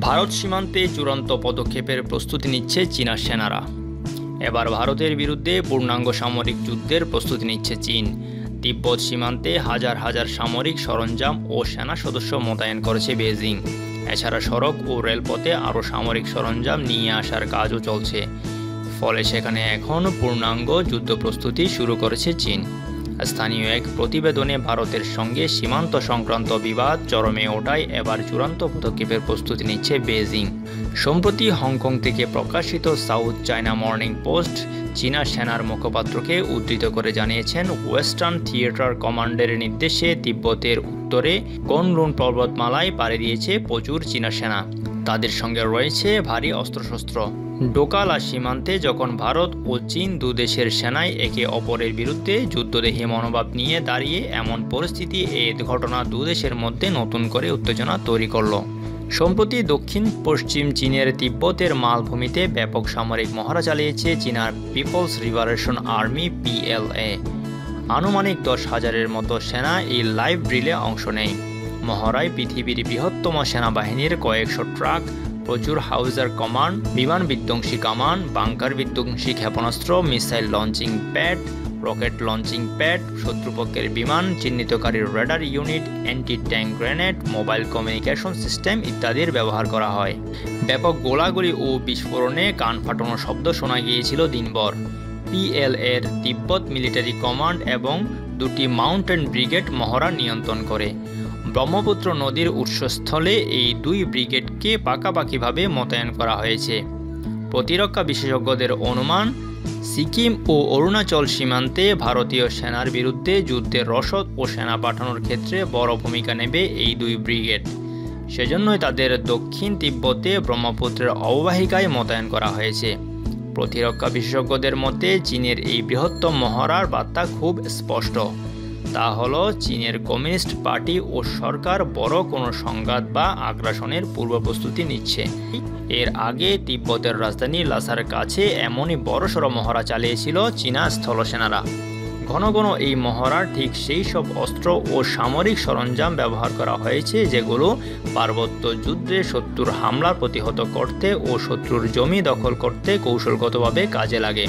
ভারত সীমান্তে চূড়ান্ত পদক্ষেপের প্রস্তুতি নিচ্ছে চীনা সেনারা। এবার ভারতের বিরুদ্ধে পূর্ণাঙ্গ সামরিক যুদ্ধের প্রস্তুতি নিচ্ছে চীন। তিব্বত সীমান্তে হাজার হাজার সামরিক সরঞ্জাম ও সেনা সদস্য মোতায়েন করেছে বেজিং এছাড়া সড়ক ও রেলপথে আরও সামরিক সরঞ্জাম নিয়ে আসার কাজও চলছে। ফলে সেখানে এখন পূর্ণাঙ্গ যুদ্ধ প্রস্তুতি শুরু করেছে চীন। স্থানীয় এক প্রতিবেদনে ভারতের সঙ্গে সীমান্ত সংক্রান্ত বিবাদ চরমে ওঠায় এবার চূড়ান্ত পদক্ষেপের প্রস্তুতি নিচ্ছে বেজিং সম্প্রতি হংকং থেকে প্রকাশিত সাউথ চায়না মর্নিং পোস্ট চীনা সেনার মুখপাত্রকে উদ্ধৃত করে জানিয়েছেন, ওয়েস্টার্ন থিয়েটার কমান্ডের নির্দেশে তিব্বতের উত্তরে কনরুন পর্বতমালায় পাড়ি দিয়েছে প্রচুর চীনা সেনা। তাদের সঙ্গে রয়েছে ভারী অস্ত্রশস্ত্র। ডোকালা সীমান্তে যখন ভারত ও চীন দুদেশের সেনায় একে অপরের বিরুদ্ধে যুদ্ধদেহী মনোভাব নিয়ে দাঁড়িয়ে এমন পরিস্থিতি এই ঘটনা দু দেশের মধ্যে নতুন করে উত্তেজনা তৈরি করল। সম্প্রতি দক্ষিণ পশ্চিম চীনের তিব্বতের মালভূমিতে ব্যাপক সামরিক মহড়া চালিয়েছে চীনার পিপলস রিভারেশন আর্মি পিএলএ। আনুমানিক দশ হাজারের মতো সেনা এই লাইভ ড্রিলে অংশ নেয়। মহড়ায় পৃথিবীর বৃহত্তম সেনাবাহিনীর কয়েকশো ট্রাক প্রচুর হাউজার কমান্ড, বিমান বিধ্বংসী কামান বাংকার বিধ্বংসী ক্ষেপণাস্ত্র, missile launching pad, rocket launching pad, শত্রুপক্ষের বিমান চিহ্নিতকারীর radar unit anti tank grenade, mobile communication system ইত্যাদির ব্যবহার করা হয়। ব্যাপক গোলাগুলি ও বিস্ফোরণে কান ফাটানোর শব্দ শোনা গিয়েছিল দিনভর। পিএল এর তিব্বত মিলিটারি কমান্ড এবং দুটি মাউন্টেন ব্রিগেড মহড়া নিয়ন্ত্রণ করে। ব্রহ্মপুত্র নদীর উৎসস্থলে এই দুই ব্রিগেডকে পাকাপাকিভাবে মোতায়েন করা হয়েছে। প্রতিরক্ষা বিশেষজ্ঞদের অনুমান, সিকিম ও অরুণাচল সীমান্তে ভারতীয় সেনার বিরুদ্ধে যুদ্ধের রসদ ও সেনা পাঠানোর ক্ষেত্রে বড় ভূমিকা নেবে এই দুই ব্রিগেড। সেজন্যই তাদের দক্ষিণ তিব্বতে ব্রহ্মপুত্রের অববাহিকায় মোতায়েন করা হয়েছে। প্রতিরক্ষা বিশেষজ্ঞদের মতে, চীনের এই বৃহত্তম মহড়ার বার্তা খুব স্পষ্ট। তা হল চীনের কমিউনিস্ট পার্টি ও সরকার বড় কোনো সংঘাত বা আগ্রাসনের পূর্ব প্রস্তুতি নিচ্ছে। এর আগে তিব্বতের রাজধানী লাসার কাছে এমনই বড়সড় মহড়া চালিয়েছিল চীনা স্থলসেনারা। ঘন ঘন এই মহড়ার ঠিক সেই সব অস্ত্র ও সামরিক সরঞ্জাম ব্যবহার করা হয়েছে, যেগুলো পার্বত্য যুদ্ধে শত্রুর হামলা প্রতিহত করতে ও শত্রুর জমি দখল করতে কৌশলগতভাবে কাজে লাগে।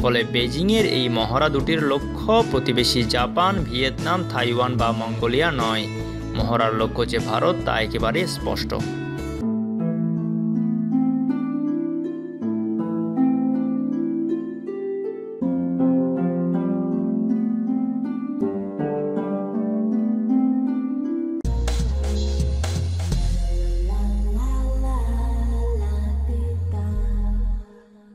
ফলে বেজিংয়ের এই মহড়া দুটির লক্ষ্য প্রতিবেশী জাপান, ভিয়েতনাম থাইওয়ান বা মঙ্গোলিয়া নয়। মহড়ার লক্ষ্য যে ভারত, তা একেবারে স্পষ্ট।